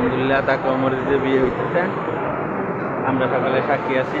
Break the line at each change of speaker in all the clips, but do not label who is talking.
আলহামদুলিল্লাহ তাকে মসজিদে বিয়ে হইতেছে আমরা সকালে সাক্ষী আছি।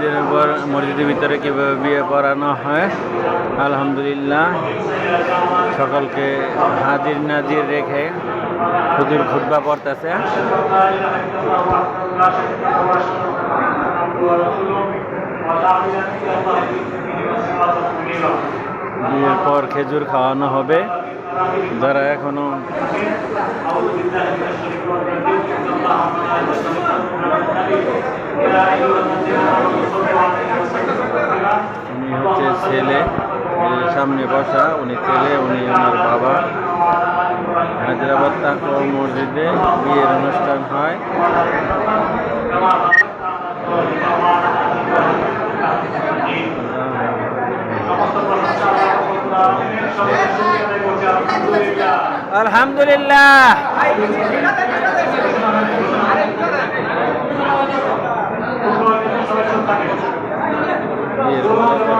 মসজিদের উপর, মসজিদের ভিতরে কীভাবে বিয়ে পড়ানো হয়, আলহামদুলিল্লাহ। সকলকে হাজির নাজির রেখে হুজুর খুতবা পড়তেছে। বিয়ের পর খেজুর খাওয়ানো হবে। যারা এখনও উনি হচ্ছে ছেলে সামনে বসা উনি ছেলে উনি ওনার বাবা। হায়দ্রাবাদ তাকর মসজিদে বিয়ের অনুষ্ঠান হয়। আলহামদুলিল্লাহ বিয়ের অনুষ্ঠান
সামনে নিয়ে সামনে নিয়ে যান সামনে নিয়ে যান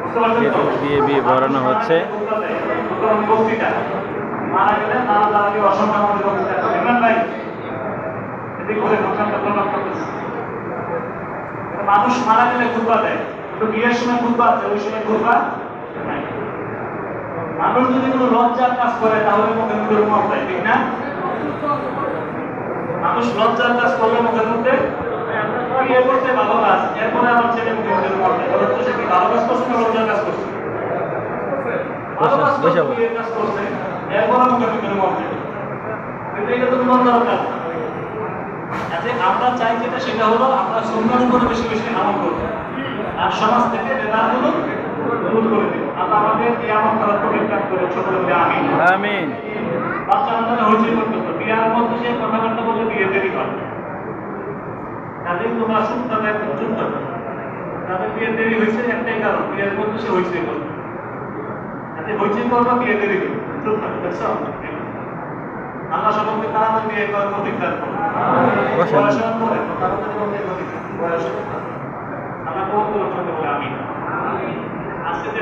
দিয়ে
বিয়ে পড়ানো হচ্ছে
মানে। মানুষ মারা গেলে খুতবা দেয় বিয়ের সময় খুতবা আছে, ওই সময় নাই। মানুষ যদি কোনো লজ্জার কাজ করে, তাহলে মুখে দেয় ঠিক না মানুষ লজ্জার কাজ করলে মুখে মুখে বিয়ে করতে ভালো কাজ এরপরে আমার ছেলে মুখে মুখে রুমাল দেয় সে কি ভালো কাজ করছে,
বসে বসে।
বিয়ের কাজ করছে এরপরে মুখে মুখে রুমাল দেয় কিন্তু এটা তো লজ্জার কাজ না। কাজে আমরা চাই যেটা সেটা হলো আমরা সুন্দর উপরে বেশি বেশি আমল করব আর সমাজ থেকে বেদাতগুলো দূর করে দেবো আল্লাহ আমাদের এই আমল করার পরিত্যাগ করে ছোট বলে আমি
আমিন।
বাচ্চা আমাদের হইচই করতেছে বিয়ার মধ্যে যে কথাবার্তা বলে বিয়ে দেরি করে তাদের তোমরা শুন তাদের থাকো তাদের বিয়ে দেরি হয়েছে একটাই কারণ বিয়ের মধ্যে সে হইচই করবে হইচই করবা বিয়ে থাকো দেখছ আল্লাহ সকলকে তাড়াতাড়ি বিয়ে করার অধিকার করবে
বসেন।
বয়স হওয়ার পরে তাড়াতাড়ি বিয়ে আল্লাহ কবুল করুন বলে আমি আজকে যে